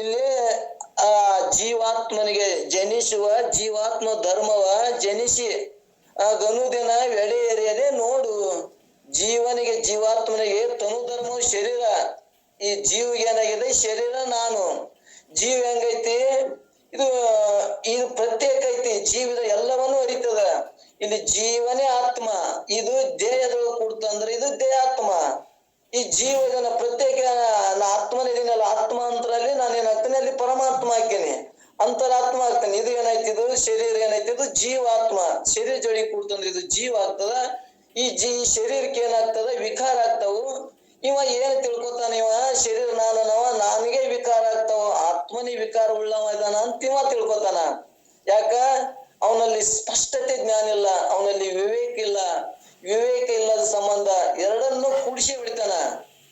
ಇಲ್ಲಿ, ಆ, ಜೀವಾತ್ಮನಿಗೆ ಜನಿಸುವ ಜೀವಾತ್ಮ ಧರ್ಮವ ಜನಿಸಿ, ಆ, ಗನುದಿನ ಎಡೆಯರಿಯದೆ ನೋಡು. ಜೀವನಿಗೆ, ಜೀವಾತ್ಮನಿಗೆ ತನು ಧರ್ಮ ಶರೀರ. ಈ ಜೀವಿಗೆ ಏನಾಗಿದೆ? ಶರೀರ ನಾನು. ಜೀವ ಹೆಂಗೈತಿ? ಇದು ಇದು ಪ್ರತ್ಯೇಕ ಐತಿ. ಜೀವಿದ ಎಲ್ಲವನ್ನು ಅರಿತದ. ಇಲ್ಲಿ ಜೀವನೇ ಆತ್ಮ. ಇದು ದೇಹದೊಳಗೆ ಕೂಡ್ತಂದ್ರೆ ಇದು ದೇಹಾತ್ಮ. ಈ ಜೀವನ ಪ್ರತ್ಯೇಕ ನಾ ಆತ್ಮನಿದ್ದೀನಲ್ಲ ಆತ್ಮ ಅಂತರಲ್ಲಿ ನಾನು ಏನಾಗ್ತೇನೆ ಅಲ್ಲಿ ಪರಮಾತ್ಮ ಆಗ್ತೇನೆ ಅಂತರಾತ್ಮ ಆಗ್ತೇನೆ. ಇದು ಏನಾಯ್ತಿದ್ದು ಶರೀರ ಏನಾಯ್ತಿದ್ದು ಜೀವಾತ್ಮ. ಶರೀರ ಜೋಡಿ ಕೂಡ್ತಂದ್ರೆ ಇದು ಜೀವ ಆಗ್ತದ. ಈ ಜೀ ಶರೀರಕ್ಕೆ ಏನಾಗ್ತದ? ವಿಕಾರ ಆಗ್ತಾವು. ಇವ ಏನ್ ತಿಳ್ಕೊತಾನ ಇವ? ಶರೀರ ನಾನನವ, ನನಗೆ ವಿಕಾರ ಆಗ್ತಾವ. ಆತ್ಮನಿ ವಿಕಾರ ಉಳ್ಳವ ಇದಾನ ಅಂತ ಇವ ತಿಳ್ಕೊತಾನ. ಯಾಕ? ಅವನಲ್ಲಿ ಸ್ಪಷ್ಟತೆ ಜ್ಞಾನ ಇಲ್ಲ. ಅವನಲ್ಲಿ ವಿವೇಕ ಇಲ್ಲ. ವಿವೇಕ ಇಲ್ಲದ ಸಂಬಂಧ ಎರಡನ್ನೂ ಕೂಡಿಸಿ ಬಿಡ್ತಾನ.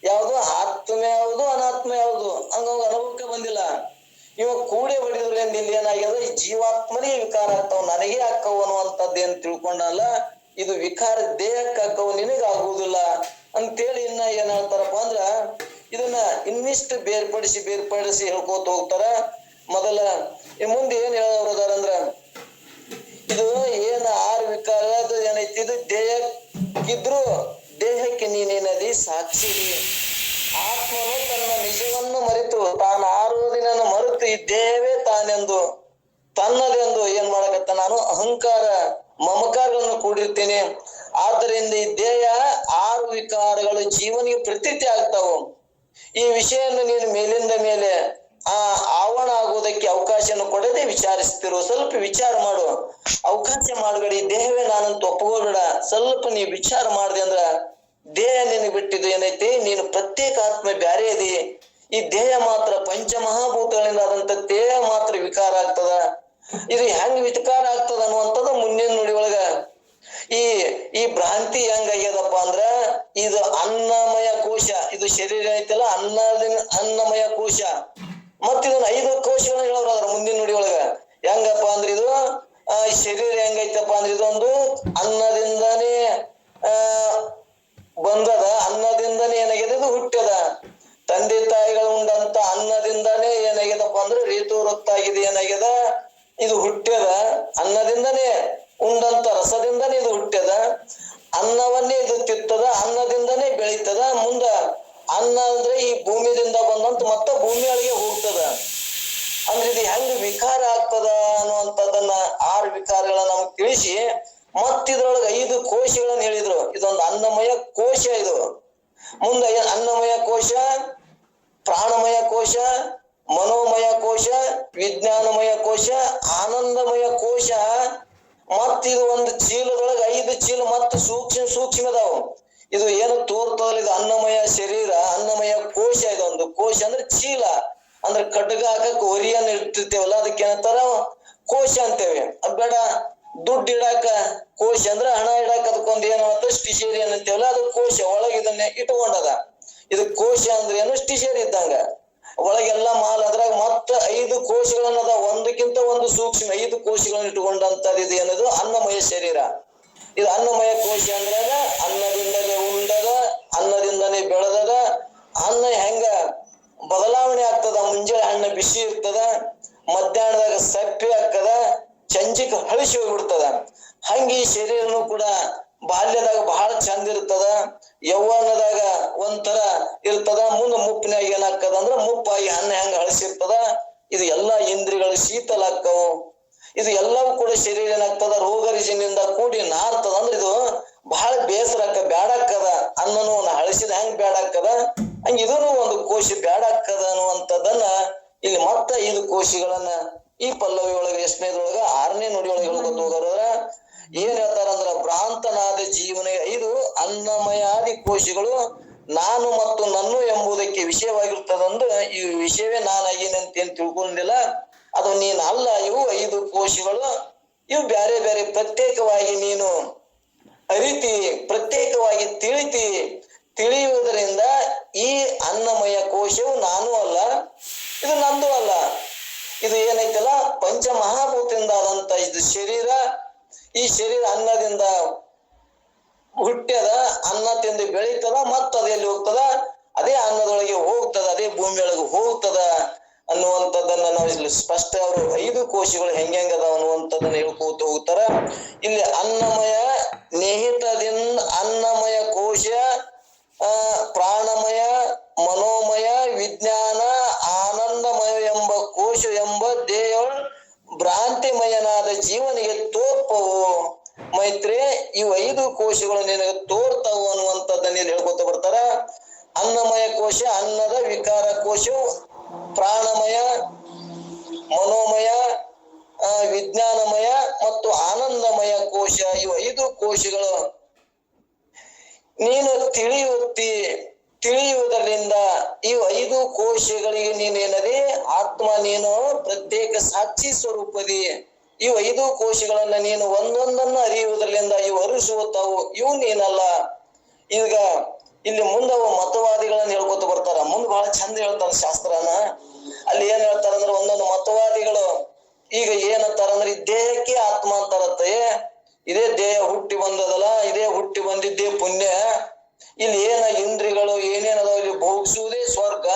ಯಾವುದು ಆತ್ಮ ಯಾವುದು ಅನಾತ್ಮ ಯಾವುದು ಹಂಗ ಅನುಭವಕ್ಕೆ ಬಂದಿಲ್ಲ. ಇವ ಕೂಡೆ ಬಡಿದ್ರೆ ಇಲ್ಲಿ ಏನಾಗ್ಯದ? ಈ ಜೀವಾತ್ಮನಿಗೆ ವಿಕಾರ ಆಗ್ತಾವ, ನನಗೆ ಆಕ್ಕವು ಅನ್ನುವಂಥದ್ದು ಏನ್ ತಿಳ್ಕೊಂಡಲ್ಲ ಇದು ವಿಕಾರ ದೇಹಕ್ಕೆ ಅಕ್ಕವು ನಿನಗ ಆಗುವುದಿಲ್ಲ. ಅಂತೇಳಿ ಇನ್ನ ಏನ್ ಹೇಳ್ತಾರಪ್ಪ ಅಂದ್ರ, ಇದನ್ನ ಇನ್ನಿಷ್ಟು ಬೇರ್ಪಡಿಸಿ ಬೇರ್ಪಡಿಸಿ ಹೇಳ್ಕೋತ ಹೋಗ್ತಾರ. ಮೊದಲ ಮುಂದೆ ಏನ್ ಹೇಳೋರು ಅಂದ್ರ ಇದು ಏನ ಆರು ವಿಕಾರ, ಅದು ಏನೈತಿ? ಇದು ದೇಹಕ್ಕಿದ್ರು ದೇಹಕ್ಕೆ ನೀನೇನದಿ ಸಾಕ್ಷಿ ಆತ್ಮನು ತನ್ನ ನಿಜವನ್ನು ಮರೆತು ತಾನು ಆರುವುದಿನ ಮರೆತು ಇದ್ದೇವೆ ತಾನೆಂದು, ತನ್ನದೆಂದು ಏನ್ ಮಾಡಕತ್ತ ನಾನು? ಅಹಂಕಾರ, ಮಮಕಾರಗಳನ್ನು ಕೂಡಿರ್ತೇನೆ. ಆದ್ದರಿಂದ ಈ ದೇಹ ಆರು ವಿಕಾರಗಳು ಜೀವನಿಗೆ ಪ್ರತೀತಿ ಆಗ್ತಾವು. ಈ ವಿಷಯವನ್ನು ನೀನು ಮೇಲಿಂದ ಮೇಲೆ, ಆ, ಆವರಣ ಆಗುವುದಕ್ಕೆ ಅವಕಾಶವನ್ನು ಕೊಡದೆ ವಿಚಾರಿಸ್ತಿರೋ. ಸ್ವಲ್ಪ ವಿಚಾರ ಮಾಡು. ಅವಕಾಶ ಮಾಡಬೇಡಿ ದೇಹವೇ ನಾನಂತ ಒಪ್ಕೋಬೇಡ ಸ್ವಲ್ಪ ನೀ ವಿಚಾರ ಮಾಡಿದೆ ಅಂದ್ರ ದೇಹ ನಿನಗೆ ಬಿಟ್ಟಿದ್ದು ಏನೈತಿ? ನೀನು ಪ್ರತ್ಯೇಕ ಆತ್ಮ ಬ್ಯಾರೆ ಅದಿ ಈ ದೇಹ ಮಾತ್ರ ಪಂಚಮಹಾಭೂತಗಳಿಂದ ಆದಂತ ದೇಹ ಮಾತ್ರ ವಿಕಾರ ಆಗ್ತದ. ಇದು ಹೆಂಗ್ ವಿಕಾರ ಆಗ್ತದ ಅನ್ನುವಂಥದ್ದು ಮುಂದಿನ ನುಡಿ ಒಳಗ. ಈ ಈ ಭ್ರಾಂತಿ ಹೆಂಗಾಗ್ಯದಪ್ಪ ಅಂದ್ರ ಇದು ಅನ್ನಮಯ ಕೋಶ. ಇದು ಶರೀರ ಐತಲ್ಲ ಅನ್ನದ ಅನ್ನಮಯ ಕೋಶ. ಮತ್ತ ಐದು ಕೋಶಗಳನ್ನ ಹೇಳೋರು ಅದ್ರ ಮುಂದಿನ ನುಡಿ ಒಳಗ. ಹೆಂಗಪ್ಪ ಅಂದ್ರೆ ಇದು ಈ ಶರೀರ ಹೆಂಗೈತಪ್ಪ ಅಂದ್ರೆ ಇದೊಂದು ಅನ್ನದಿಂದನೇ, ಆ, ಬಂದದ. ಅನ್ನದಿಂದನೇ ಏನಾಗಿದೆ ಇದು ಹುಟ್ಟದ ತಂದೆ ತಾಯಿಗಳು ಉಂಡಂತ ಅನ್ನದಿಂದನೇ ಏನಾಗ್ಯದಪ್ಪ ಅಂದ್ರೆ ಋತು ವೃತ್ತಾಗಿದೆ ಏನಾಗ್ಯದ? ಇದು ಹುಟ್ಟ್ಯದ ಅನ್ನದಿಂದನೇ ಉಂಡಂತ ರಸದಿಂದನೇ ಇದು ಹುಟ್ಟ್ಯದ ಅನ್ನವನ್ನೇ ಇದು ತಿತ್ತದ, ಅನ್ನದಿಂದನೇ ಬೆಳೀತದ. ಮುಂದ ಅನ್ನ ಅಂದ್ರೆ ಈ ಭೂಮಿದಿಂದ ಬಂದಂತ ಮತ್ತ ಭೂಮಿಯೊಳಗೆ ಹೋಗ್ತದ. ಅಂದ್ರೆ ಇದು ಹೆಂಗ್ ವಿಕಾರ ಆಗ್ತದ ಅನ್ನುವಂಥದ್ದನ್ನ ಆರು ವಿಕಾರಗಳನ್ನ ನಮ್ಗೆ ತಿಳಿಸಿ, ಮತ್ತಿದ್ರೊಳಗ ಐದು ಕೋಶಗಳನ್ನ ಹೇಳಿದ್ರು. ಇದೊಂದು ಅನ್ನಮಯ ಕೋಶ ಇದು. ಮುಂದೆ ಅನ್ನಮಯ ಕೋಶ, ಪ್ರಾಣಮಯ ಕೋಶ, ಮನೋಮಯ ಕೋಶ, ವಿಜ್ಞಾನಮಯ ಕೋಶ, ಆನಂದಮಯ ಕೋಶ, ಮತ್ತಿದು ಒಂದು ಚೀಲದೊಳಗೆ ಐದು ಚೀಲ ಮತ್ತು ಸೂಕ್ಷ್ಮ ಸೂಕ್ಷ್ಮ ಇದಾವು. ಇದು ಏನು ತೋರ್ತದಲ್ಲ, ಇದು ಅನ್ನಮಯ ಶರೀರ, ಅನ್ನಮಯ ಕೋಶ ಇದೊಂದು. ಕೋಶ ಅಂದ್ರೆ ಚೀಲ. ಅಂದ್ರೆ ಕಡ್ಗ ಹಾಕಕ್ ಒರಿಯನ್ನ ಇಟ್ಟಿರ್ತೇವಲ್ಲ, ಅದಕ್ಕೆ ಏನಂತಾರ ಕೋಶ ಅಂತೇವೆ. ಅದ್ ಬೇಡ, ದುಡ್ಡು ಇಡಾಕ ಕೋಶ ಅಂದ್ರೆ ಹಣ ಇಡಾಕ ಅದಕ್ಕೊಂದು ಏನು ಅಂತ ಸ್ಟಿಷೇರಿಯನ್ ಅಂತೇವಲ್ಲ ಅದು ಕೋಶ ಒಳಗೆ ಇದನ್ನ ಇಟ್ಕೊಂಡದ ಇದು ಕೋಶ ಅಂದ್ರೆ ಏನು? ಸ್ಟಿಷೇರಿ ಇದ್ದಂಗ. ಒಳಗೆಲ್ಲ ಮಾಲ್, ಅದ್ರಾಗ ಮತ್ತ ಐದು ಕೋಶಗಳನ್ನದ, ಒಂದಕ್ಕಿಂತ ಒಂದು ಸೂಕ್ಷ್ಮ ಐದು ಕೋಶಗಳನ್ನ ಇಟ್ಕೊಂಡಂತದ್ದು ಇದು ಏನದು? ಅನ್ನಮಯ ಶರೀರ. ಇದು ಅನ್ನಮಯ ಕೋಶ ಅಂದ್ರಾಗ ಅನ್ನದಿಂದಲೇ ಉಂಡದ, ಅನ್ನದಿಂದನೇ ಬೆಳೆದದ, ಅನ್ನ ಹೆಂಗ ಬದಲಾವಣೆ ಆಗ್ತದ, ಮುಂಜಾನೆ ಹಣ್ಣು ಬಿಸಿ ಇರ್ತದ, ಮಧ್ಯಾಹ್ನದಾಗ ಸಪ್ಪೆ ಆಗ್ತದ ಚಂಜಿಕ ಹಳಿಸಿ ಹೋಗ್ಬಿಡ್ತದ. ಹಂಗೆ ಶರೀರನು ಕೂಡ ಬಾಲ್ಯದಾಗ ಬಹಳ ಚಂದ ಇರ್ತದ ಯೌವನದಾಗ ಒಂಥರ ಇರ್ತದ, ಮುಂದ ಮುಪ್ಪಿನಾಗ ಏನಾಗ್ತದ ಅಂದ್ರ ಮುಪ್ಪಾಗಿ ಹಣ್ಣು ಹೆಂಗ ಹಳಸಿರ್ತದ ಇದು ಎಲ್ಲಾ ಇಂದ್ರಿಗಳು ಶೀತಲ ಆಕ್ಕವು ಇದು ಎಲ್ಲವೂ ಕೂಡ ಶರೀರ ಏನಾಗ್ತದ ರೋಗ ರುಜಿನಿಂದ ಕೂಡಿ ನಾರ್ತದ. ಅಂದ್ರೆ ಇದು ಬಹಳ ಬೇಸರಕ್ಕ ಬ್ಯಾಡಕ್ಕದ ಅನ್ನನು ಹಳಸಿದ ಹೆಂಗ್ ಬ್ಯಾಡಕ್ಕದ? ಹಂಗ ಇದನ್ನು ಒಂದು ಕೋಶಿ ಬ್ಯಾಡಕ್ಕದ ಅನ್ನುವಂಥದ್ದನ್ನ ಇಲ್ಲಿ ಮತ್ತ ಐದು ಕೋಶಿಗಳನ್ನ ಈ ಪಲ್ಲವಿ ಒಳಗ ಎಷ್ಟನೇದೊಳಗ ಆರನೇ ನುಡಿಯೊಳಗೆ ಹೇಳ್ಕೊತ ಹೋಗೋದ್ರ ಏನ್ ಹೇಳ್ತಾರಂದ್ರ ಭ್ರಾಂತನಾದ ಜೀವನ ಐದು ಅನ್ನಮಯಾದಿ ಕೋಶಿಗಳು ನಾನು ಮತ್ತು ನನ್ನ ಎಂಬುದಕ್ಕೆ ವಿಷಯವಾಗಿರ್ತದಂದು ಈ ವಿಷಯವೇ ನಾನು ಅಂತ ಏನ್ ತಿಳ್ಕೊಂಡಿಲ್ಲ. ಅದು ನೀನ್ ಅಲ್ಲ, ಇವು ಐದು ಕೋಶಗಳು. ಇವು ಬ್ಯಾರೆ ಬ್ಯಾರೆ ಪ್ರತ್ಯೇಕವಾಗಿ ನೀನು ಅರಿತಿ, ಪ್ರತ್ಯೇಕವಾಗಿ ತಿಳಿತಿ, ತಿಳಿಯುವುದರಿಂದ ಈ ಅನ್ನಮಯ ಕೋಶವು ನಾನು ಅಲ್ಲ, ಇದು ನಂದು ಅಲ್ಲ. ಇದು ಏನೈತಲ್ಲ? ಪಂಚಮಹಾಭೂತದಿಂದ ಆದಂತ ಇದು ಶರೀರ. ಈ ಶರೀರ ಅನ್ನದಿಂದ ಹುಟ್ಟ್ಯದ ಅನ್ನ ತಿಂದು ಬೆಳೀತದ ಮತ್ತ ಎಲ್ಲಿ ಹೋಗ್ತದ? ಅದೇ ಅನ್ನದೊಳಗೆ ಹೋಗ್ತದ, ಅದೇ ಭೂಮಿಯೊಳಗೆ ಹೋಗ್ತದ. ಅನ್ನುವಂಥದ್ದನ್ನ ನಾವು ಇಲ್ಲಿ ಸ್ಪಷ್ಟ ಅವರು ಐದು ಕೋಶಗಳು ಹೆಂಗೆಂಗ ಅದಾವ ಅನ್ನುವಂಥದ್ದನ್ನ ಹೇಳ್ಕೋತ ಹೋಗ್ತಾರ. ಇಲ್ಲಿ ಅನ್ನಮಯ, ನಿಹಿತದಿಂದ ಅನ್ನಮಯ ಕೋಶ ಪ್ರಾಣಮಯ, ಮನೋಮಯ, ವಿಜ್ಞಾನ, ಆನಂದಮಯ ಎಂಬ ಕೋಶ ಎಂಬ ದೇಹ ಭ್ರಾಂತಿಮಯನಾದ ಜೀವನಿಗೆ ತೋರ್ಪವು. ಮೈತ್ರಿ ಇವು ಐದು ಕೋಶಗಳು ನಿನಗೆ ತೋರ್ತಾವು ಅನ್ನುವಂಥದ್ದನ್ನ ಹೇಳ್ಕೊತ ಬರ್ತಾರ. ಅನ್ನಮಯ ಕೋಶ, ಅನ್ನದ ವಿಕಾರ ಕೋಶ ಪ್ರಾಣಮಯ, ಮನೋಮಯ ವಿಜ್ಞಾನಮಯ ಮತ್ತು ಆನಂದಮಯ ಕೋಶ. ಇವು ಐದು ಕೋಶಗಳು. ನೀನು ತಿಳಿಯುತ್ತಿ, ತಿಳಿಯುವುದರಿಂದ ಈ ಐದು ಕೋಶಗಳಿಗೆ ನೀನೇನದಿ? ಆತ್ಮ ನೀನು ಪ್ರತ್ಯೇಕ ಸಾಕ್ಷಿ ಸ್ವರೂಪದಿ. ಇವು ಐದು ಕೋಶಗಳನ್ನ ನೀನು ಒಂದೊಂದನ್ನ ಅರಿಯುವುದರಿಂದ ಇವು ಅರಿಸುತ್ತಾವು ಇವು ನೀನಲ್ಲ. ಈಗ ಇಲ್ಲಿ ಮುಂದೆ ಅವ ಮತವಾದಿಗಳನ್ನ ಹೇಳ್ಕೊತ ಬರ್ತಾರ. ಮುಂದ್ ಬಹಳ ಚಂದ ಹೇಳ್ತಾರ ಶಾಸ್ತ್ರನ. ಅಲ್ಲಿ ಏನ್ ಹೇಳ್ತಾರ ಅಂದ್ರೆ ಒಂದೊಂದು ಮತವಾದಿಗಳು, ಈಗ ಏನಂತಾರ ಅಂದ್ರೆ ದೇಹಕ್ಕೆ ಆತ್ಮ ಅಂತಾರತ್ತೆ. ಇದೇ ದೇಹ ಹುಟ್ಟಿ ಬಂದದಲ್ಲ, ಇದೇ ಹುಟ್ಟಿ ಬಂದಿದ್ದೇ ಪುಣ್ಯ. ಇಲ್ಲಿ ಏನ ಇಂದ್ರಿಗಳು ಏನೇನದಾವ ಇಲ್ಲಿ ಭೋಗಿಸುವುದೇ ಸ್ವರ್ಗ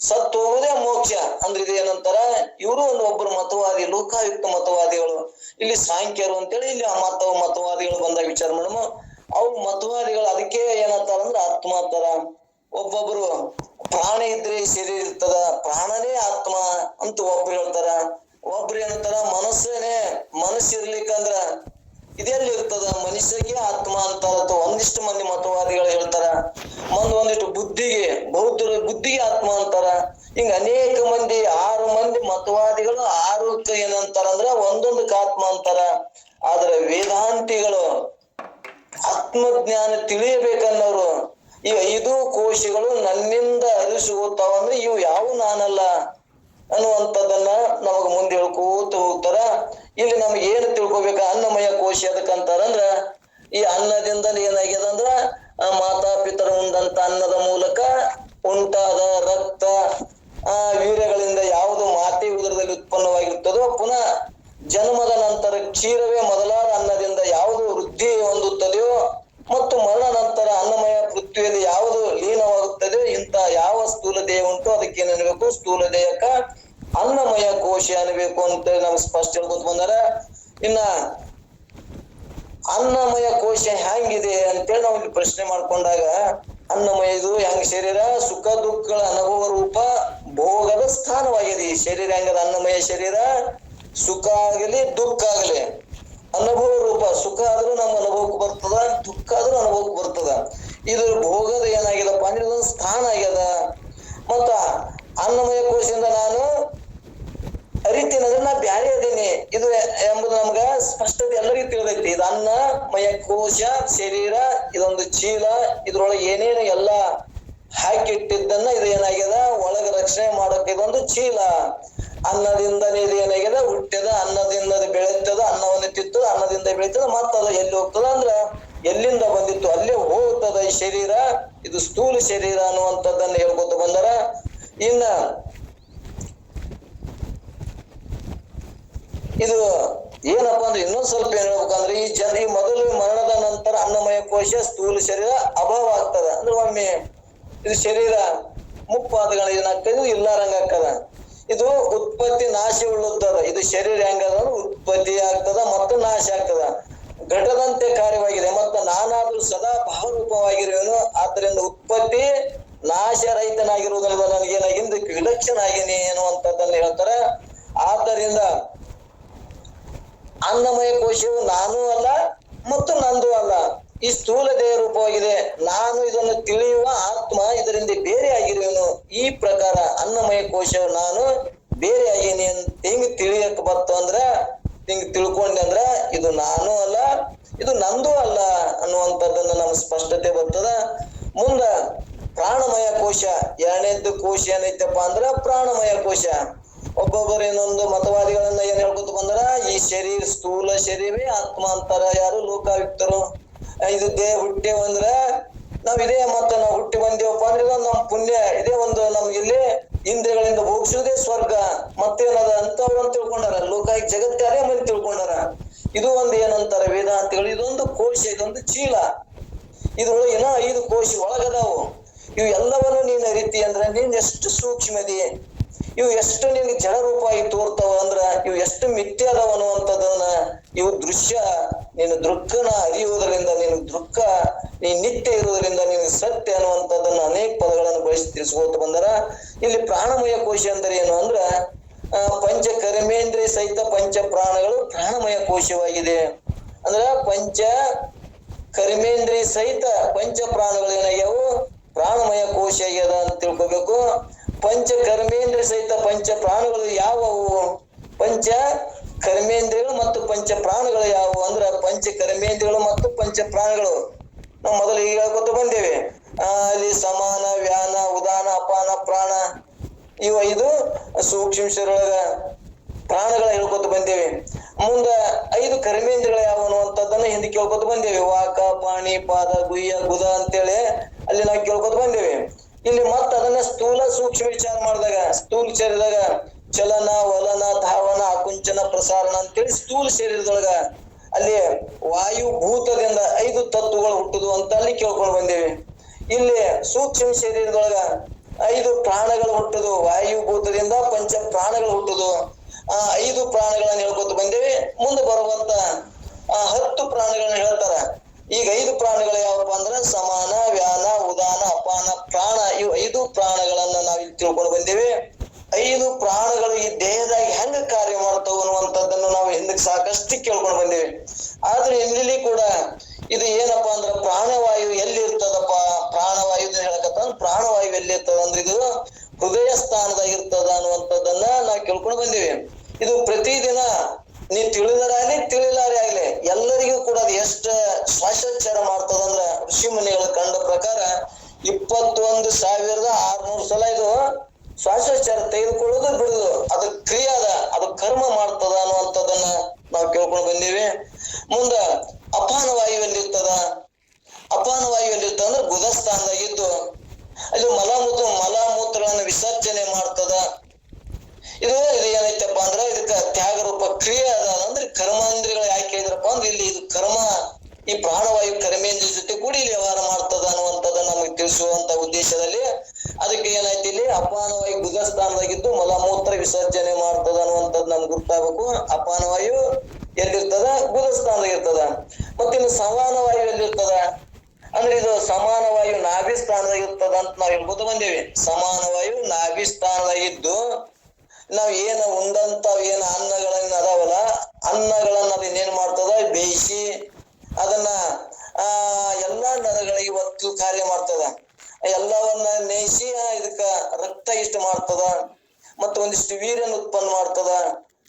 ಸತ್ತು ಹೋಗುದೇ ಮೋಕ್ಷ. ಅಂದ್ರೆ ಇದೇನಂತಾರ ಇವರು ಒಂದು ಒಬ್ಬರು ಮತವಾದಿ, ಲೋಕಾಯುಕ್ತ ಮತವಾದಿಗಳು. ಇಲ್ಲಿ ಸಾಂಖ್ಯರು ಅಂತೇಳಿ ಇಲ್ಲಿ ಆ ಮತ ಮತವಾದಿಗಳು ಬಂದಾಗ ವಿಚಾರ ಮಾಡಮ ಅವು ಮತವಾದಿಗಳು ಅದಕ್ಕೆ ಏನಂತಾರ ಅಂದ್ರೆ ಆತ್ಮ ಅಂತಾರ ಒಬ್ಬೊಬ್ರು ಪ್ರಾಣ ಇದ್ರೆ ಶರೀರ ಇರ್ತದ, ಪ್ರಾಣನೇ ಆತ್ಮ ಅಂತ ಒಬ್ರು ಹೇಳ್ತಾರ. ಒಬ್ರು ಏನಂತಾರ, ಮನಸ್ಸೇನೆ ಮನಸ್ಸು ಇರ್ಲಿಕ್ಕಂದ್ರ ಇದೆಲ್ಲ ಇರ್ತದ? ಮನುಷ್ಯರಿಗೆ ಆತ್ಮ ಅಂತ ಒಂದಿಷ್ಟು ಮಂದಿ ಮತವಾದಿಗಳು ಹೇಳ್ತಾರ. ಮಂದ್ ಒಂದಿಷ್ಟು ಬುದ್ಧಿಗೆ, ಬೌದ್ಧರ ಬುದ್ಧಿಗೆ ಆತ್ಮ ಅಂತಾರ. ಹಿಂಗ ಅನೇಕ ಮಂದಿ, ಆರು ಮಂದಿ ಮತವಾದಿಗಳು ಆರು ಏನಂತಾರ ಅಂದ್ರ ಒಂದೊಂದಕ್ಕೆ ಆತ್ಮ ಅಂತಾರ. ಆದ್ರೆ ವೇದಾಂತಿಗಳು ಆತ್ಮಜ್ಞಾನ ತಿಳಿಯಬೇಕನ್ನೋರು. ಈ ಐದು ಕೋಶಗಳು ನನ್ನಿಂದ ಅರಿಸುತ್ತಾವಂದ್ರೆ ಇವು ಯಾವ ನಾನಲ್ಲ ಅನ್ನುವಂಥದ್ದನ್ನ ನಮಗ ಮುಂದೆ ಹೇಳ್ಕೋತ ಹೋಗ್ತಾರ. ಇಲ್ಲಿ ನಮ್ಗೆ ಏನು ತಿಳ್ಕೊಬೇಕ ಅನ್ನಮಯ ಕೋಶ ಅದಕ್ಕಂತಾರಂದ್ರ ಈ ಅನ್ನದಿಂದ ಏನಾಗ್ಯದ ಅಂದ್ರ, ಆ ಮಾತಾ ಪಿತರ ಮುಂದಂತ ಅನ್ನದ ಮೂಲಕ ಉಂಟಾದ ರಕ್ತ ಆ ವೀರ್ಯಗಳಿಂದ ಯಾವುದು ಮಾತೆ ಉದರದಲ್ಲಿ ಉತ್ಪನ್ನವಾಗಿರ್ತದೋ ಪುನಃ ಜನ್ಮದ ನಂತರ ಕ್ಷೀರವೇ ಮೊದಲಾದ ಅನ್ನದಿಂದ ಯಾವುದು ವೃದ್ಧಿ ಹೊಂದುತ್ತದೆಯೋ ಮತ್ತು ಮರಣ ನಂತರ ಅನ್ನಮಯ ಪೃಥ್ವಿಯಲ್ಲಿ ಯಾವುದು ಲೀನವಾಗುತ್ತದೆ, ಇಂಥ ಯಾವ ಸ್ಥೂಲ ದೇಹ ಉಂಟು? ಅದಕ್ಕೆ ಏನಿರ್ಬೇಕು ಸ್ಥೂಲ ದೇಹಕ್ಕ ಅನ್ನಮಯ ಕೋಶ ಅನ್ಬೇಕು ಅಂತ ನಮ್ಗೆ ಸ್ಪಷ್ಟ ಹೇಳ್ಕೊತ ಬಂದಾರ. ಇನ್ನ ಅನ್ನಮಯ ಕೋಶ ಹ್ಯಾಂಗಿದೆ ಅಂತೇಳಿ ನಾವು ಪ್ರಶ್ನೆ ಮಾಡ್ಕೊಂಡಾಗ ಅನ್ನಮಯ ಇದು ಹೆಂಗ್ ಶರೀರ? ಸುಖ, ದುಃಖಗಳ ಅನುಭವ ರೂಪ ಭೋಗದ ಸ್ಥಾನವಾಗಿದೆ. ಈ ಶರೀರ ಹೆಂಗದ? ಅನ್ನಮಯ ಶರೀರ. ಸುಖ ಆಗಲಿ, ದುಃಖ ಆಗಲಿ. ಅನುಭವ ರೂಪ, ಸುಖ ಆದ್ರೂ ನಮ್ಮ ಅನುಭವಕ್ಕೆ ಬರ್ತದ, ದುಃಖ ಆದ್ರೂ ಅನುಭವಕ್ಕೆ ಬರ್ತದ. ಇದು ಭೋಗದ ಏನಾಗ್ಯದಪ್ಪ ಅಂದ್ರೆ ಇದೊಂದು ಸ್ಥಾನ ಆಗ್ಯದ. ಮತ್ತ ಅನ್ನಮಯ ಕೋಶದಿಂದ ನಾನು ಅರಿತೀನಿ ಅಂದ್ರೆ ನಾ ಬ್ಯಾರೆ ಅದೀನಿ. ಇದು ಎಂಬುದು ನಮ್ಗ ಸ್ಪಷ್ಟತೆ ಎಲ್ಲರಿಗೂ ತಿಳಿದೈತಿ. ಇದು ಅನ್ನ ಮಯ ಕೋಶ, ಶರೀರ, ಇದೊಂದು ಚೀಲ, ಇದ್ರೊಳಗೆ ಏನೇನು ಎಲ್ಲ ಹಾಕಿಟ್ಟಿದ್ದನ್ನ ಇದು ಏನಾಗ್ಯದ? ಒಳಗ ರಕ್ಷಣೆ ಮಾಡಕ್ ಇದೊಂದು ಚೀಲ. ಅನ್ನದಿಂದನೇ ಇದು ಏನಾಗ್ಯದ ಹುಟ್ಟ್ಯದ ಅನ್ನದಿಂದ ಬೆಳೆತದ, ಅನ್ನವನ್ನು ತಿತ್ತದ, ಅನ್ನದಿಂದ ಬೆಳೀತದ ಅದು ಎಲ್ಲಿ ಹೋಗ್ತದ ಅಂದ್ರ ಎಲ್ಲಿಂದ ಬಂದಿತ್ತು? ಅಲ್ಲೇ ಹೋಗ್ತದ ಈ ಶರೀರ. ಇದು ಸ್ಥೂಲ ಶರೀರ ಅನ್ನುವಂಥದ್ದನ್ನ ಹೇಳ್ಕೊತ ಬಂದರ. ಇನ್ನ ಇದು ಏನಪ್ಪಾ ಅಂದ್ರೆ ಇನ್ನೊಂದ್ ಸ್ವಲ್ಪ ಹೇಳ್ಬೇಕಂದ್ರೆ ಈ ಜನ, ಈ ಮೊದಲು ಮರಣದ ನಂತರ ಅನ್ನಮಯ ಕೋಶ ಸ್ಥೂಲ ಶರೀರ ಅಭಾವ ಆಗ್ತದ. ಅಂದ್ರೆ ಒಮ್ಮೆ ಇದು ಶರೀರ ಮುಪ್ಪಾದಗಳು ಏನಾಗ್ತದೆ ಇಲ್ಲಾರಂಗ ಆಗ್ತದ. ಇದು ಉತ್ಪತ್ತಿ ನಾಶ ಉಳ್ಳುತ್ತದ ಇದು ಶರೀರ ಹೆಂಗದ? ಉತ್ಪತ್ತಿ ಆಗ್ತದ ಮತ್ತು ನಾಶ ಆಗ್ತದ. ಘಟದಂತೆ ಕಾರ್ಯವಾಗಿದೆ. ಮತ್ತು ನಾನಾದ್ರೂ ಸದಾ ಭಾವರೂಪವಾಗಿರುವೆನು. ಆದ್ದರಿಂದ ಉತ್ಪತ್ತಿ ನಾಶ ರಹಿತನಾಗಿರುವುದರಿಂದ ನನಗೇನಾಗಿಂದ? ವಿಲಕ್ಷಣಾಗಿನಿ ಅನ್ನುವಂಥದ್ದನ್ನು ಹೇಳ್ತಾರೆ. ಆದ್ದರಿಂದ ಅನ್ನಮಯ ಕೋಶವು ನಾನು ಅಲ್ಲ ಮತ್ತು ನಂದು ಅಲ್ಲ. ಈ ಸ್ಥೂಲ ದೇಹ ರೂಪವಾಗಿದೆ. ನಾನು ಇದನ್ನು ತಿಳಿಯುವ ಆತ್ಮ ಇದರಿಂದ ಬೇರೆ ಆಗಿರುವೆನು ಈ ಪ್ರಕಾರ ಅನ್ನಮಯ ಕೋಶ ನಾನು ಬೇರೆ ಆಗೀನಿ ಅಂತ ಹಿಂಗ್ ತಿಳಿಯಕ್ ಬತ್ತು ಅಂದ್ರ, ಹಿಂಗ್ ತಿಳ್ಕೊಂಡೆ ಅಂದ್ರ, ಇದು ನಾನು ಅಲ್ಲ, ಇದು ನಂದು ಅಲ್ಲ ಅನ್ನುವಂಥದ್ದನ್ನ ನಮ್ ಸ್ಪಷ್ಟತೆ ಬರ್ತದ. ಮುಂದ ಪ್ರಾಣಮಯ ಕೋಶ. ಎರಡನೇದ್ದು ಕೋಶ ಏನೈತಪ್ಪ ಅಂದ್ರ ಪ್ರಾಣಮಯ ಕೋಶ. ಒಬ್ಬೊಬ್ಬರು ಇನ್ನೊಂದು ಮತವಾದಿಗಳನ್ನ ಏನ್ ಹೇಳ್ಕೊತ ಬಂದ್ರ? ಈ ಶರೀರ ಸ್ಥೂಲ ಶರೀರವೇ ಆತ್ಮ ಅಂತಾರ ಯಾರು ಲೋಕಾಯುಕ್ತರು. ಇದು ದೇಹ ಹುಟ್ಟೇವ್ ಅಂದ್ರ ನಾವ್ ಇದೇ ಮತ್ತ ನಾವು ಹುಟ್ಟಿ ಬಂದೇವಪ್ಪ ಅಂದ್ರೆ ನಮ್ ಪುಣ್ಯ, ಇದೇ ಒಂದು ನಮ್ಗಿಲ್ಲಿ ಇಂದ್ರಿಯಗಳಿಂದ ಭೋಗಿಸುವುದೇ ಸ್ವರ್ಗ. ಮತ್ತೇನದ ಅಂತ ತಿಳ್ಕೊಂಡಾರ ಲೋಕಾಯಿ ಜಗತ್ತಾರೆ ಮಂದಿ ತಿಳ್ಕೊಂಡಾರ. ಇದು ಒಂದು ಏನಂತಾರ ವೇದಾಂತಿಗಳು, ಇದೊಂದು ಕೋಶ, ಇದೊಂದು ಚೀಲ. ಇದ್ರೊಳಗೆ ಏನ ಐದು ಕೋಶ ಒಳಗದಾವು. ಇವು ಎಲ್ಲವನ್ನು ನೀನ್ ರೀತಿ ಅಂದ್ರೆ ನೀನ್ ಎಷ್ಟು ಸೂಕ್ಷ್ಮದಿ? ಇವು ಎಷ್ಟು ನಿನ್ಗೆ ಜಡ ರೂಪವಾಗಿ ತೋರ್ತಾವ ಅಂದ್ರ ಇವು ಎಷ್ಟು ಮಿಥ್ಯ ಅದಾವ ಅನ್ನುವಂಥದ್ದನ್ನ ಇವು ದೃಶ್ಯ, ನೀನು ದೃಕ್ಕನ ಅರಿಯುವುದರಿಂದ, ನೀನು ದೃಕ್ಕ, ನೀ ನಿತ್ಯ ಇರುವುದರಿಂದ ನೀನು ಸತ್ಯ ಅನ್ನುವಂಥದ್ದನ್ನು ಅನೇಕ ಪದಗಳನ್ನು ಬಳಸಿ ತಿಳಿಸ್ಕೋತ ಬಂದರ. ಇಲ್ಲಿ ಪ್ರಾಣಮಯ ಕೋಶ ಅಂದರೆ ಏನು ಅಂದ್ರ ಪಂಚ ಕರ್ಮೇಂದ್ರಿಯ ಸಹಿತ ಪಂಚ ಪ್ರಾಣಗಳು ಪ್ರಾಣಮಯ ಕೋಶವಾಗಿದೆ. ಅಂದ್ರ ಪಂಚ ಕರ್ಮೇಂದ್ರಿಯ ಸಹಿತ ಪಂಚ ಪ್ರಾಣಗಳು ಏನಾಗ್ಯಾವು? ಪ್ರಾಣಮಯ ಕೋಶ ಆಗ್ಯದ ಅಂತ ತಿಳ್ಕೋಬೇಕು. ಪಂಚ ಕರ್ಮೇಂದ್ರಿಯ ಸಹಿತ ಪಂಚ ಪ್ರಾಣಗಳು ಯಾವುವು? ಪಂಚ ಕರ್ಮೇಂದ್ರಿಯಗಳು ಮತ್ತು ಪಂಚ ಪ್ರಾಣಗಳು ಯಾವುವು? ಅಂದ್ರ ಪಂಚ ಕರ್ಮೇಂದ್ರಿಯಗಳು ಮತ್ತು ಪಂಚ ಪ್ರಾಣಗಳು ನಾವು ಮೊದಲು ಈಗ ಹೇಳ್ಕೊತ ಬಂದೇವೆ. ಅಲ್ಲಿ ಸಮಾನ, ವ್ಯಾನ, ಉದಾನ, ಅಪಾನ, ಪ್ರಾಣ. ಇವ ಇದು ಸೂಕ್ಷ್ಮ ಶರೀರೊಳಗ ಪ್ರಾಣಗಳ ಹೇಳ್ಕೊತ ಬಂದೇವೆ. ಮುಂದ ಐದು ಕರ್ಮೇಂದ್ರಗಳು ಯಾವ ಅನ್ನುವಂಥದ್ದನ್ನ ಹಿಂದೆ ಕೇಳ್ಕೊತ ಬಂದೇವೆ. ವಾಕ, ಪಾಣಿ, ಪಾದ ಗುಯ್ಯ ಗುದ ಅಂತೇಳಿ ಅಲ್ಲಿ ನಾವು ಕೇಳ್ಕೊತ ಬಂದೇವೆ. ಇಲ್ಲಿ ಮತ್ತ ಅದನ್ನ ಸ್ಥೂಲ ಸೂಕ್ಷ್ಮ ವಿಚಾರ ಮಾಡಿದಾಗ, ಸ್ಥೂಲ ಶರೀರದಾಗ ಚಲನ, ವಲನ, ಧಾವನ ಆಕುಂಚನ ಪ್ರಸಾರಣ ಅಂತೇಳಿ ಸ್ಥೂಲ ಶರೀರದೊಳಗ ಅಲ್ಲಿ ವಾಯು ಭೂತದಿಂದ ಐದು ತತ್ವಗಳು ಹುಟ್ಟುದು ಅಂತ ಅಲ್ಲಿ ಕೇಳ್ಕೊಂಡು ಬಂದೇವೆ. ಇಲ್ಲಿ ಸೂಕ್ಷ್ಮ ಶರೀರದೊಳಗ ಐದು ಪ್ರಾಣಗಳು ಹುಟ್ಟುದು ವಾಯು ಭೂತದಿಂದ ಪಂಚ ಪ್ರಾಣಗಳು ಹುಟ್ಟುದು ಆ ಐದು ಪ್ರಾಣಗಳನ್ನ ಹೇಳ್ಕೊತ ಬಂದೇವೆ. ಮುಂದೆ ಬರುವಂತ, ಆ ಹತ್ತು ಪ್ರಾಣಗಳನ್ನ ಹೇಳ್ತಾರ. ಈಗ ಐದು ಪ್ರಾಣಗಳು ಯಾವಪ್ಪ ಅಂದ್ರೆ ಸಮಾನ, ವ್ಯಾನ, ಉದಾನ, ಅಪಾನ, ಪ್ರಾಣ ಇವು ಐದು ಪ್ರಾಣಗಳನ್ನ ನಾವು ಇಲ್ಲಿ ತಿಳ್ಕೊಂಡು ಬಂದೇವೆ. ಐದು ಪ್ರಾಣಗಳು ಈ ದೇಹದಾಗ ಹೆಂಗ ಕಾರ್ಯ ಮಾಡ್ತಾವ ಅನ್ನುವಂಥದ್ದನ್ನು ನಾವು ಹಿಂದಕ್ಕೆ ಸಾಕಷ್ಟು ಕೇಳ್ಕೊಂಡು ಬಂದೇವೆ. ಆದ್ರೆ ಇಲ್ಲಿ ಕೂಡ ಇದು ಏನಪ್ಪಾ ಅಂದ್ರ ಪ್ರಾಣವಾಯು ಎಲ್ಲಿ ಇರ್ತದಪ್ಪ ಪ್ರಾಣವಾಯು ಹೇಳಕತ್ತ ಪ್ರಾಣವಾಯು ಎಲ್ಲಿ ಇರ್ತದ ಅಂದ್ರೆ ಇದು ಹೃದಯ ಸ್ಥಾನದಾಗ ಇರ್ತದ ಅನ್ನುವಂಥದ್ದನ್ನ ನಾವು ಕೇಳ್ಕೊಂಡು ಬಂದೇವೆ. ಇದು ಪ್ರತಿದಿನ ನೀ ತಿಳಿದರಾಗ್ಲಿ ತಿಳಿಲಾರೇ ಆಗ್ಲಿ, ಎಲ್ಲರಿಗೂ ಕೂಡ ಅದು ಎಷ್ಟ ಶ್ವಾಸೋಚ್ಚಾರ ಮಾಡ್ತದ ಅಂದ್ರ ಋಷಿ ಮುನಿಗಳು ಕಂಡ ಪ್ರಕಾರ ಇಪ್ಪತ್ತೊಂದು ಸಾವಿರದ ಆರ್ನೂರು ಸಲ ಇದು ಶ್ವಾಸೋಚ್ಚಾರ ತೆಗೆದುಕೊಳ್ಳೋದು ಬಿಡುದು. ಅದು ಕ್ರಿಯೆ ಅದ ಅದು ಕರ್ಮ ಮಾಡ್ತದ ಅನ್ನುವಂಥದ್ದನ್ನ ನಾವು ಕೇಳ್ಕೊಂಡು ಬಂದೀವಿ. ಮುಂದ ಅಪಾನ ವಾಯುವಲ್ಲಿ ಇರ್ತದ ಅಪಾನ ವಾಯುವಲ್ಲಿ ಇರ್ತದ ಅಂದ್ರೆ ಗುದಸ್ಥಾನದಾಗಿದ್ದು. ಅಲ್ಲಿ ಮಲಮೂತ್ರ, ಮಲಮೂತ್ರಗಳನ್ನ ವಿಸರ್ಜನೆ ಮಾಡ್ತದ. ಇದು ಇದು ಏನೈತಪ್ಪ ಅಂದ್ರ ಇದಕ್ಕ ತ್ಯಾಗ ರೂಪ ಕ್ರಿಯೆ ಅದ ಅಂದ್ರೆ ಕರ್ಮಾಂದ್ರಿಗಳು ಯಾಕೆ ಇದ್ರಪ್ಪ ಅಂದ್ರೆ ಇಲ್ಲಿ ಇದು ಕರ್ಮ. ಈ ಪ್ರಾಣವಾಯು ಕರ್ಮೇಂದ್ರ ಜೊತೆ ಕೂಡಿ ವ್ಯವಹಾರ ಮಾಡ್ತದ ಅನ್ನುವಂಥದ್ದು ನಮಗೆ ತಿಳಿಸುವಂತ ಉದ್ದೇಶದಲ್ಲಿ ಅದಕ್ಕೆ ಏನಾಯ್ತು ಇಲ್ಲಿ ಅಪಾನವಾಯು ಗುದಸ್ಥಾನದಾಗಿದ್ದು ಮಲಮೂತ್ರ ವಿಸರ್ಜನೆ ಮಾಡ್ತದ ಅನ್ನುವಂಥದ್ದು ನಮ್ಗೆ ಗೊತ್ತಾಗಬೇಕು ಅಪಾನವಾಯು ಎಲ್ಲಿರ್ತದ? ಗುದಸ್ಥಾನದಾಗ ಇರ್ತದ ಮತ್ತಿನ್ನು ಸಮಾನ ವಾಯು ಎಲ್ಲಿರ್ತದ? ಅಂದ್ರೆ ಇದು ಸಮಾನ ವಾಯು ನಾಭಿ ಸ್ಥಾನದಾಗ ಇರ್ತದ ಅಂತ ನಾವು ಹೇಳ್ಬೋದು ಬಂದೇವಿ. ಸಮಾನ ವಾಯು ನಾಭಿ ಸ್ಥಾನದಾಗಿದ್ದು ನಾವ್ ಏನ ಉಂಡಂತ ಏನ ಅನ್ನಗಳನ್ನ ಅದಾವಲ್ಲ, ಅನ್ನಗಳನ್ನ ಅದನ್ನ ಏನ್ ಮಾಡ್ತದ? ಬೇಯಿಸಿ ಅದನ್ನ, ಆ, ಎಲ್ಲಾ ನರಗಳಿಗೆ ಒತ್ತು ಕಾರ್ಯ ಮಾಡ್ತದ. ಎಲ್ಲವನ್ನ ನೇಯಿಸಿ ಇದಕ್ಕ ರಕ್ತ ಇಷ್ಟ ಮಾಡ್ತದ. ಮತ್ತು ಒಂದಿಷ್ಟು ವೀರ್ಯನ ಉತ್ಪನ್ನ ಮಾಡ್ತದ.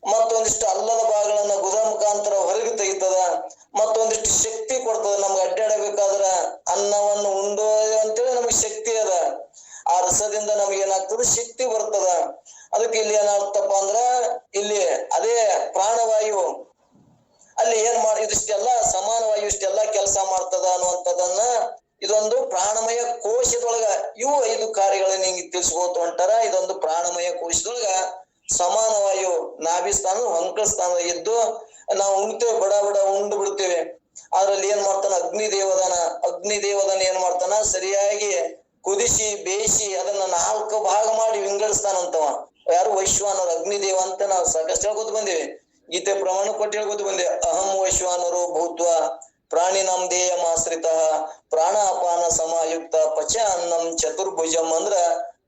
ಮತ್ತೊಂದಿಷ್ಟು ಅಲ್ಲದ ಭಾಗಗಳನ್ನ ಗುದ ಮುಖಾಂತರ ಹೊರಗೆ ತೆಗಿತದ. ಮತ್ತೊಂದಿಷ್ಟು ಶಕ್ತಿ ಕೊಡ್ತದ. ನಮ್ಗೆ ಅಡ್ಡಾಡಬೇಕಾದ್ರ ಅನ್ನವನ್ನು ಉಂಡು ಅಂತೇಳಿ ನಮಗೆ ಶಕ್ತಿ ಅದ. ಆ ರಸದಿಂದ ನಮ್ಗೆ ಏನಾಗ್ತದ? ಶಕ್ತಿ ಬರ್ತದ. ಅದಕ್ಕೆ ಇಲ್ಲಿ ಏನಾಗ್ತಪ್ಪ ಅಂದ್ರ, ಇಲ್ಲಿ ಅದೇ ಪ್ರಾಣವಾಯು ಅಲ್ಲಿ ಏನ್ ಮಾಡ ಇದಿಷ್ಟೆಲ್ಲ ಸಮಾನವಾಗಿ ಇಷ್ಟೆಲ್ಲ ಕೆಲಸ ಮಾಡ್ತದ ಅನ್ನುವಂಥದ್ದನ್ನ ಇದೊಂದು ಪ್ರಾಣಮಯ ಕೋಶದೊಳಗ ಇವು ಐದು ಕಾರ್ಯಗಳನ್ನ ಹಿಂಗೆ ತಿಳಿಸ್ಕೋತ ಹೊಂಟಾರ ಇದೊಂದು ಪ್ರಾಣಮಯ ಕೋಶದೊಳಗ ಸಮಾನವಾಯು ನಾಭಿ ಸ್ಥಾನ ಹೊಂಕಳ ಸ್ಥಾನ ಇದ್ದು ನಾವು ಉಣ್ತೇವೆ, ಬಡ ಬಡ ಉಂಡು ಬಿಡ್ತೇವೆ. ಅದ್ರಲ್ಲಿ ಏನ್ ಮಾಡ್ತಾನ? ಅಗ್ನಿ ದೇವದನ ಅಗ್ನಿ ದೇವದನ ಏನ್ ಮಾಡ್ತಾನ? ಸರಿಯಾಗಿ ಕುದಿಸಿ, ಬೇಯಿಸಿ ಅದನ್ನ ನಾಲ್ಕು ಭಾಗ ಮಾಡಿ ವಿಂಗಡಿಸ್ತಾನಂತವ. ಯಾರು ವೈಶ್ವಾನ ಅಗ್ನಿ ದೇವ ಅಂತ ನಾವು ಸಾಕಷ್ಟು ಹೇಳ್ಕೊತ ಬಂದೇವೆ. ಗೀತೆ ಪ್ರಮಾಣ ಕೊಟ್ಟು ಹೇಳ್ಕೊತ ಬಂದೆ, ಅಹಂ ವೈಶ್ವಾನರು ಭೂತ್ವ ಪ್ರಾಣಿನಂ ದೇಯಮಾಶ್ರಿತ ಪ್ರಾಣ ಅಪಾನ ಸಮಾಯುಕ್ತ ಪಚ ಅನ್ನಂ ಚತುರ್ಭುಜಂ ಅಂದ್ರ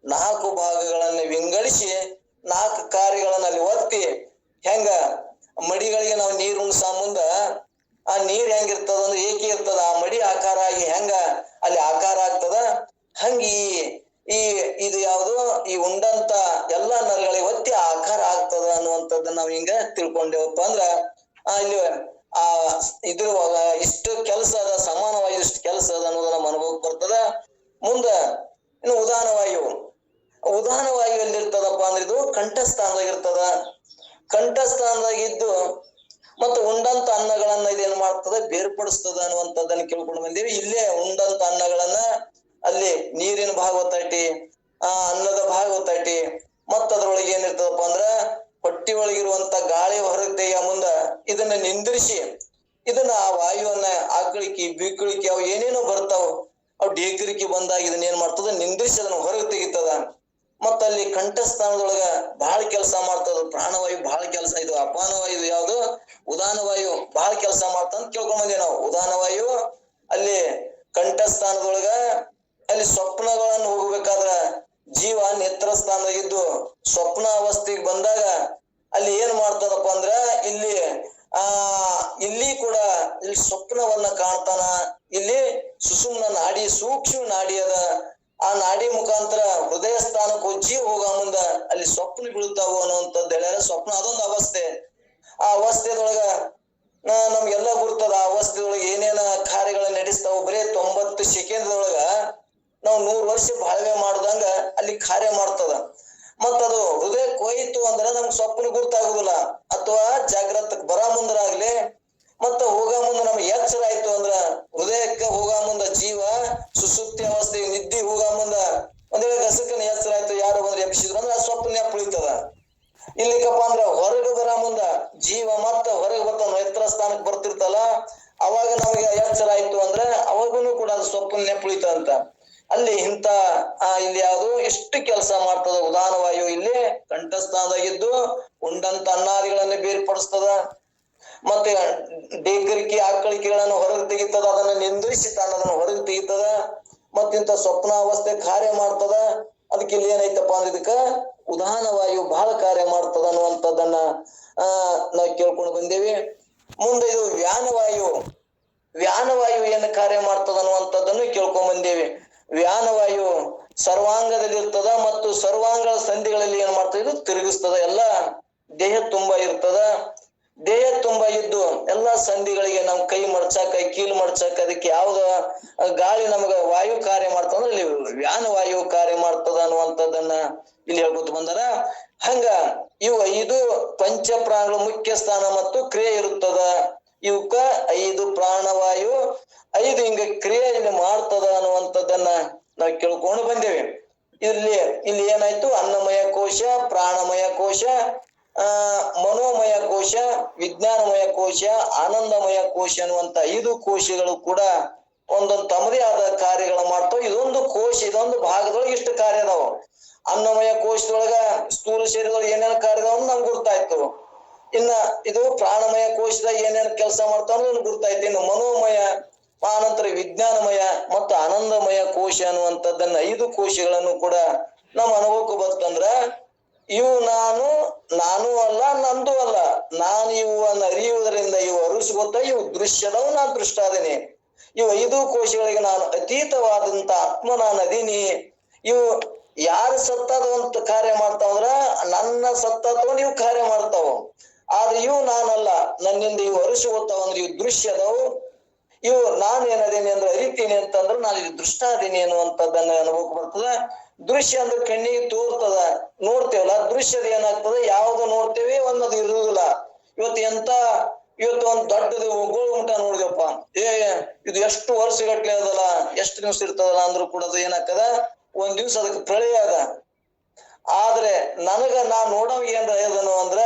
ನಾಲ್ಕು ಭಾಗಗಳನ್ನ ವಿಂಗಡಿಸಿ ನಾಲ್ಕು ಕಾರ್ಯಗಳನ್ನ ಅಲ್ಲಿ ಒತ್ತಿ, ಹೆಂಗ? ಮಡಿಗಳಿಗೆ ನಾವು ನೀರು ಉಣ್ಸ ಮುಂದ ಆ ನೀರ್ ಹೆಂಗಿರ್ತದ ಅಂದ್ರೆ ಏಕೆ ಇರ್ತದ? ಆ ಮಡಿ ಆಕಾರ ಆಗಿ ಹೆಂಗ? ಅಲ್ಲಿ ಆಕಾರ ಆಗ್ತದ? ಹಂಗ ಈ, ಇದು ಯಾವುದು ಈ ಉಂಡಂತ ಎಲ್ಲಾ ನರಗಳಿಗೆ ಒತ್ತಿ ಆಕಾರ ಆಗ್ತದ ಅನ್ನುವಂಥದ್ದು ನಾವ್ ಹಿಂಗ ತಿಳ್ಕೊಂಡೇವಪ್ಪ ಅಂದ್ರ ಇಲ್ಲಿ, ಆ ಇದ್ರ ಇಷ್ಟು ಕೆಲಸ ಅದ, ಸಮಾನವಾಗಿ ಇಷ್ಟು ಕೆಲಸ ಅದ ಅನ್ನೋದು ನಮ್ಮ ಅನುಭವಕ್ಕೆ ಬರ್ತದ. ಮುಂದ, ಇನ್ನು ಉದಾನವಾಯು. ವಾಯು ಉದಾನ ವಾಯು ಎಲ್ಲಿರ್ತದಪ್ಪ ಅಂದ್ರೆ ಇದು ಕಂಠಸ್ಥಾನದಾಗ ಇರ್ತದ. ಕಂಠಸ್ಥಾನದಾಗ ಇದ್ದು ಮತ್ತು ಉಂಡಂತ ಅನ್ನಗಳನ್ನ ಇದೇನ್ ಮಾಡ್ತದ? ಬೇರ್ಪಡಿಸ್ತದ ಅನ್ನುವಂಥದ್ದನ್ನ ಕೇಳ್ಕೊಂಡು ಬಂದೇವಿ. ಇಲ್ಲೇ ಉಂಡಂತ ಅನ್ನಗಳನ್ನ ಅಲ್ಲಿ ನೀರಿನ ಭಾಗ ಒತ್ತೈತಿ ಆ, ಅನ್ನದ ಭಾಗ ಒತ್ತೈತಿ ಮತ್ತ ಅದ್ರೊಳಗೆ ಏನಿರ್ತದಪ್ಪ ಅಂದ್ರ ಹೊಟ್ಟಿ ಒಳಗಿರುವಂತ ಗಾಳಿ ಹೊರತೆಯ ಮುಂದ ಇದನ್ನ ನಿಂದ್ರಿಸಿ, ಇದನ್ನ ಆ ವಾಯುವನ್ನ ಆಕಳಿಕೆ, ಬೀಕಳಿಕೆ ಅವು ಏನೇನೋ ಬರ್ತಾವ, ಅವು ಡೇಕರಿಕಿ ಬಂದಾಗ ಇದನ್ನ ಏನ್ ಮಾಡ್ತದ? ನಿಂದ್ರಿಸಿ ಅದನ್ನ ಹೊರಗೆ ತೆಗಿತದ. ಮತ್ತ ಅಲ್ಲಿ ಕಂಠಸ್ಥಾನದೊಳಗ ಬಹಳ ಕೆಲಸ ಮಾಡ್ತದ. ಪ್ರಾಣವಾಯು ಬಹಳ ಕೆಲಸ, ಇದು ಅಪಾನವಾಯು ಯಾವುದು? ಉದಾನ ವಾಯು ಬಹಳ ಕೆಲಸ ಮಾಡ್ತಂತ ಕೇಳ್ಕೊಂಡ್ ಬಂದೇವಿ ನಾವು. ಉದಾನವಾಯು ಅಲ್ಲಿ ಕಂಠಸ್ಥಾನದೊಳಗ ಅಲ್ಲಿ ಸ್ವಪ್ನಗಳನ್ನು ಹೋಗ್ಬೇಕಾದ್ರ ಜೀವ ನೇತ್ರ ಸ್ಥಾನದಾಗಿದ್ದು ಸ್ವಪ್ನ ಅವಸ್ಥೆಗೆ ಬಂದಾಗ ಅಲ್ಲಿ ಏನ್ ಮಾಡ್ತದಪ್ಪ ಅಂದ್ರ ಇಲ್ಲಿ, ಆ, ಇಲ್ಲಿ ಕೂಡ ಇಲ್ಲಿ ಸ್ವಪ್ನವನ್ನ ಕಾಣ್ತಾನ. ಇಲ್ಲಿ ಸುಸುಮ್ನ ನಾಡಿ, ಸೂಕ್ಷ್ಮ ನಾಡಿ ಅದ. ಆ ನಾಡಿ ಮುಖಾಂತರ ಹೃದಯ ಸ್ಥಾನಕ್ಕೂ ಜೀವ ಹೋಗ ಮುಂದ ಅಲ್ಲಿ ಸ್ವಪ್ನ ಬೀಳ್ತಾವು ಅನ್ನುವಂಥದ್ದು ಹೇಳ್ಯಾರ. ಸ್ವಪ್ನ ಅದೊಂದು ಅವಸ್ಥೆ. ಆ ಅವಸ್ಥೆದೊಳಗ ನಮ್ಗೆಲ್ಲ ಗುರ್ತದ ಆ ಅವಸ್ಥೆದೊಳಗೆ ಏನೇನ ಕಾರ್ಯಗಳನ್ನ ನಡೆಸ್ತಾವ ಬರೇ ತೊಂಬತ್ತು ಸೆಕೆಂಡ್ದೊಳಗ ನಾವು ನೂರು ವರ್ಷ ಬಾಳ್ವೆ ಮಾಡ್ದಂಗ ಅಲ್ಲಿ ಕಾರ್ಯ ಮಾಡ್ತದ. ಮತ್ತದು ಹೃದಯ ಕೋಯಿತು ಅಂದ್ರೆ ನಮ್ಗೆ ಸ್ವಪ್ನ ಗುರ್ತಾಗುದಿಲ್ಲ. ಅಥವಾ ಜಾಗ್ರತ ಬರ ಮುಂದರಾಗ್ಲಿ ಮತ್ತ ಹೋಗ ಮುಂದ ನಮ್ಗೆ ಎಚ್ಚರ ಆಯ್ತು ಅಂದ್ರ ಹೃದಯಕ್ಕೆ ಹೋಗ ಮುಂದ ಜೀವ ಸುಸುಪ್ತಿ ಅವಸ್ಥೆ ನಿದ್ದಿ ಹೋಗ ಮುಂದ ಒಂದೇ ವೇಳೆ ಎಚ್ಚರ ಆಯ್ತು, ಯಾರು ಬಂದ್ರೆ ಎಪ್ಸಿದ್ರು ಅಂದ್ರೆ ಆ ಸ್ವಪ್ನ ನೆಪ ಉಳಿತದ ಇಲ್ಲಿಕಪ್ಪ ಅಂದ್ರ ಹೊರಗೆ ಬರ ಮುಂದ ಜೀವ ಮತ್ತ ಹೊರಗೆ ಬರ್ತಾನ ಎತ್ತರ ಸ್ಥಾನಕ್ಕೆ ಬರ್ತಿರ್ತಲ್ಲ, ಅವಾಗ ನಮಗೆ ಎಚ್ಚರ ಆಯ್ತು ಅಂದ್ರೆ ಅವಾಗೂನು ಕೂಡ ಅದು ಸ್ವಪ್ನ ನೆಪ ಅಂತ. ಅಲ್ಲಿ ಇಂತ ಇಲ್ಲಿ ಯಾವುದು ಎಷ್ಟು ಕೆಲಸ ಮಾಡ್ತದ, ಉದಾನವಾಯು ಇಲ್ಲಿ ಕಂಠಸ್ಥಾನದಾಗಿದ್ದು ಉಂಡಂತ ಅನ್ನಾದಿಗಳನ್ನ ಬೇರ್ಪಡಿಸ್ತದ, ಮತ್ತೆ ಡೇಕರಿಕೆ ಆಕಳಿಕೆಗಳನ್ನು ಹೊರಗೆ ತೆಗಿತದ, ಅದನ್ನ ನಿಂದ್ರಿಸಿ ತನ್ನದನ್ನು ಹೊರಗೆ ತೆಗಿತದ ಮತ್ತಿಂತ ಸ್ವಪ್ನ ಅವಸ್ಥೆ ಕಾರ್ಯ ಮಾಡ್ತದ, ಅದಕ್ಕೆ ಇಲ್ಲಿ ಏನೈತಪ್ಪ ಅಂದ್ರೆ ಇದಕ್ಕ ಉದಾನ ವಾಯು ಬಹಳ ಕಾರ್ಯ ಮಾಡ್ತದ ಅನ್ನುವಂಥದ್ದನ್ನ, ಆ, ನಾವು ಕೇಳ್ಕೊಂಡು ಬಂದೇವಿ. ಮುಂದೆ ಇದು ವ್ಯಾನವಾಯು ವ್ಯಾನವಾಯು ಏನು ಕಾರ್ಯ ಮಾಡ್ತದ ಅನ್ನುವಂಥದ್ದನ್ನು ಕೇಳ್ಕೊಂಡ್ ಬಂದೇವಿ. ವ್ಯಾನವಾಯು ಸರ್ವಾಂಗದಲ್ಲಿ ಇರ್ತದ ಮತ್ತು ಸರ್ವಾಂಗ ಸಂಧಿಗಳಲ್ಲಿ ಏನ್ ಮಾಡ್ತದ? ಇದು ತಿರುಗಿಸ್ತದ. ಎಲ್ಲ ದೇಹ ತುಂಬಾ ಇರ್ತದ. ದೇಹ ತುಂಬಾ ಇದ್ದು ಎಲ್ಲಾ ಸಂಧಿಗಳಿಗೆ ನಮ್ ಕೈ ಮಡ್ಚಾಕ, ಕೀಲು ಮಡ್ಚಾಕ, ಅದಕ್ಕೆ ಯಾವ್ದ, ಗಾಳಿ ನಮಗ ವಾಯು ಕಾರ್ಯ ಮಾಡ್ತಂದ್ರೆ ಇಲ್ಲಿ ವ್ಯಾನ ವಾಯು ಕಾರ್ಯ ಮಾಡ್ತದ ಅನ್ನುವಂಥದ್ದನ್ನ ಇಲ್ಲಿ ಹೇಳ್ಕೊತ ಬಂದಾರ. ಹಂಗ ಇವು ಇದು ಪಂಚ ಪ್ರಾಣಗಳ ಮುಖ್ಯ ಸ್ಥಾನ ಮತ್ತು ಕ್ರಿಯೆ ಇರುತ್ತದ. ಇವಕ್ಕ ಐದು ಪ್ರಾಣವಾಯು, ಐದು ಹಿಂಗ ಕ್ರಿಯೆ ಇಲ್ಲಿ ಮಾಡ್ತದ ಅನ್ನುವಂಥದ್ದನ್ನ ನಾವು ಕೇಳ್ಕೊಂಡು ಬಂದೇವೆ. ಇಲ್ಲಿ ಇಲ್ಲಿ ಏನಾಯ್ತು? ಅನ್ನಮಯ ಕೋಶ, ಪ್ರಾಣಮಯ ಕೋಶ, ಆ, ಮನೋಮಯ ಕೋಶ, ವಿಜ್ಞಾನಮಯ ಕೋಶ, ಆನಂದಮಯ ಕೋಶ ಅನ್ನುವಂತ ಐದು ಕೋಶಗಳು ಕೂಡ ಒಂದೊಂದು ತಮ್ಮದೇ ಆದ ಕಾರ್ಯಗಳು ಮಾಡ್ತಾವ. ಇದೊಂದು ಕೋಶ, ಇದೊಂದು ಭಾಗದೊಳಗೆ ಇಷ್ಟು ಕಾರ್ಯ ಅದಾವ. ಅನ್ನಮಯ ಕೋಶದೊಳಗ ಸ್ಥೂಲ ಶರೀರದೊಳಗೆ ಏನೇನು ಕಾರ್ಯ ಅದಾವ ನಮ್ಗೆ ಗೊತ್ತಾಯ್ತು ಇನ್ನ ಇದು ಪ್ರಾಣಮಯ ಕೋಶದಾಗ ಏನೇನು ಕೆಲಸ ಮಾಡ್ತಾವ ಅನ್ನೋದು ಗುರ್ತಾಯ್ತು. ಇನ್ನು ಮನೋಮಯ ಆನಂತರ ವಿಜ್ಞಾನಮಯ ಮತ್ತು ಆನಂದಮಯ ಕೋಶ ಅನ್ನುವಂಥದ್ದನ್ನ ಐದು ಕೋಶಗಳನ್ನು ಕೂಡ ನಮ್ಮ ಅನುಭವಕ್ಕೆ ಬಂತಂದ್ರ ಇವು ನಾನು ನಾನು ಅಲ್ಲ, ನಂದು ಅಲ್ಲ. ನಾನು ಇವನ್ನು ಅರಿಯುವುದರಿಂದ ಇವು ಅರುಸುಗೊತ್ತ ಇವು ದೃಶ್ಯದವು ನಾನು ದೃಷ್ಟಾದೀನಿ ಇವು ಐದು ಕೋಶಗಳಿಗೆ ನಾನು ಅತೀತವಾದಂತ ಆತ್ಮ ನಾನು ಅದೀನಿ. ಇವು ಯಾರು ಸತ್ತದಂತ ಕಾರ್ಯ ಮಾಡ್ತಾವಂದ್ರ ನನ್ನ ಸತ್ತತ್ವ ನೀವು ಕಾರ್ಯ ಮಾಡ್ತಾವ. ಆದ್ರೆ ಇವು ನಾನಲ್ಲ. ನನ್ನಿಂದ ಇವು ಅರುಸುಗೊತ್ತಾವ ಅಂದ್ರೆ ಇವು ದೃಶ್ಯದವು ಇವು ನಾನು ಏನದೇನಿ ಅಂದ್ರೆ ಅರಿತೀನಿ ಅಂತಂದ್ರೆ ನಾನು ಇದು ದೃಷ್ಟ ಅದೀನಿ ಅನ್ನುವಂಥದ್ದನ್ನ ಅನುಭವಕ್ಕೆ ಬರ್ತದ. ದೃಶ್ಯ ಅಂದ್ರೆ ಕಣ್ಣಿಗೆ ತೋರ್ತದ. ನೋಡ್ತೇವಲ್ಲ, ದೃಶ್ಯದ ಏನಾಗ್ತದ? ಯಾವ್ದು ನೋಡ್ತೇವೆ, ಒಂದದು ಇರುವುದಿಲ್ಲ. ಇವತ್ತು ಎಂತ, ಇವತ್ತು ಒಂದ್ ದೊಡ್ಡದು ಗೋಳು ಉಂಟ ನೋಡಿದೆಪ್ಪ ಏ, ಇದು ಎಷ್ಟು ವರ್ಷಗಟ್ಲೆ ಅದಲ್ಲ, ಎಷ್ಟು ದಿವ್ಸ ಇರ್ತದಲ್ಲ ಅಂದ್ರೂ ಕೂಡ ಅದು ಏನಾಗ್ತದ? ಒಂದ್ ದಿವ್ಸ ಅದಕ್ಕೆ ಪ್ರಳಯ ಅದ. ನನಗ ನಾ ನೋಡವ್ ಏನ್ ಅದನು ಅಂದ್ರ,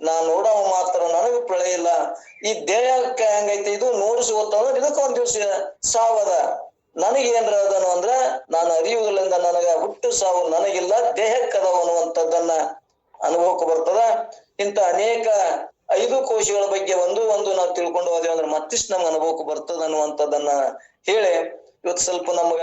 ನಾ ನೋಡವ ಮಾತ್ರ, ನನಗ ಪ್ರಳಯ ಇಲ್ಲ. ಈ ದೇಹಕ್ಕೆ ಹೆಂಗೈತಿ, ಇದು ನೋಡಿಸಿ ಗೊತ್ತಂದ್ರ ಇದಕ್ಕ ಒಂದ್ ದಿವ್ಸ ಸಾವದ ನನಗೇನ್ರ ಅದನು ಅಂದ್ರ, ನಾನು ಅರಿಯುವುದರಿಂದ ನನಗ ಹುಟ್ಟು ಸಾವು ನನಗಿಲ್ಲ ದೇಹಕ್ಕದವ ಅನ್ನುವಂಥದ್ದನ್ನ ಅನುಭವಕ್ಕೆ ಬರ್ತದ. ಇಂತ ಅನೇಕ ಐದು ಕೋಶಗಳ ಬಗ್ಗೆ ಒಂದು ಒಂದು ನಾವು ತಿಳ್ಕೊಂಡು ಹೋದೇವ್ ಅಂದ್ರೆ ಮತ್ತಿಷ್ಟು ನಮ್ಗೆ ಅನುಭವಕ್ಕೆ ಬರ್ತದ ಅನ್ನುವಂಥದ್ದನ್ನ ಹೇಳಿ. ಇವತ್ತು ಸ್ವಲ್ಪ ನಮ್ಗ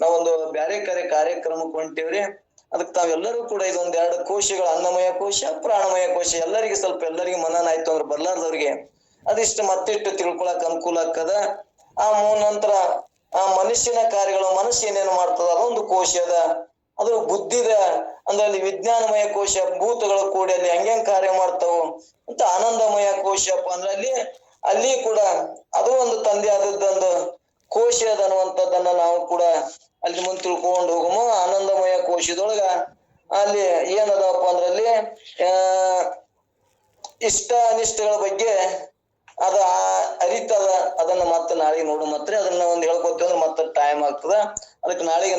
ನಾವೊಂದು ಬ್ಯಾರೆ ಕಾರ್ಯ ಕಾರ್ಯಕ್ರಮಕ್ಕೆ ಹೊಂಟೇವ್ರಿ. ಅದಕ್ಕೆ ತಾವೆಲ್ಲರೂ ಕೂಡ ಇದೊಂದ್ ಎರಡು ಕೋಶಗಳು ಅನ್ನಮಯ ಕೋಶ, ಪ್ರಾಣಮಯ ಕೋಶ, ಎಲ್ಲರಿಗೆ ಸ್ವಲ್ಪ ಎಲ್ಲರಿಗೆ ಮನನ ಆಯ್ತು ಅಂದ್ರೆ ಬರ್ಲಾರ್ದವ್ರಿಗೆ ಅದಿಷ್ಟು ಮತ್ತಿಷ್ಟು ತಿಳ್ಕೊಳಕ್ ಅನುಕೂಲ ಆಗ್ತದ. ಆ ನಂತರ ಆ ಮನುಷ್ಯನ ಕಾರ್ಯಗಳು ಮನಸ್ಸು ಏನೇನು ಮಾಡ್ತದ ಅದೊಂದು ಕೋಶ ಅದ. ಅದು ಬುದ್ಧಿದ ಅಂದ್ರೆ ಅಲ್ಲಿ ವಿಜ್ಞಾನಮಯ ಕೋಶ, ಭೂತಗಳು ಕೂಡಿ ಅಲ್ಲಿ ಹೆಂಗ್ ಕಾರ್ಯ ಮಾಡ್ತಾವು ಅಂತ ಆನಂದಮಯ ಕೋಶಪ್ಪ ಅಂದ್ರೆ ಅಲ್ಲಿ ಅಲ್ಲಿ ಕೂಡ ಅದು ಒಂದು ತಂದೆ ಆದದ್ದೊಂದು ಕೋಶ ಅನ್ನುವಂಥದ್ದನ್ನ ನಾವು ಕೂಡ ಅಲ್ಲಿ ಮುಂದೆ ತಿಳ್ಕೊಂಡು ಹೋಗಮ, ಆನಂದಮಯ ಕೋಶದೊಳಗ ಅಲ್ಲಿ ಏನದಪ್ಪ ಅಂದ್ರಲ್ಲಿ, ಆ ಇಷ್ಟ ಅನಿಷ್ಟಗಳ ಬಗ್ಗೆ ಅದ ಅರಿತದ, ಅದನ್ನ ಮತ್ತೆ ನಾಳೆಗೆ ನೋಡು ಮತ್ತೆ ಅದನ್ನ ಒಂದ್ ಹೇಳ್ಕೊತೀವಿ ಅಂದ್ರೆ ಮತ್ತೆ ಟೈಮ್ ಆಗ್ತದ. ಅದಕ್ಕೆ ನಾಳೆಗೆ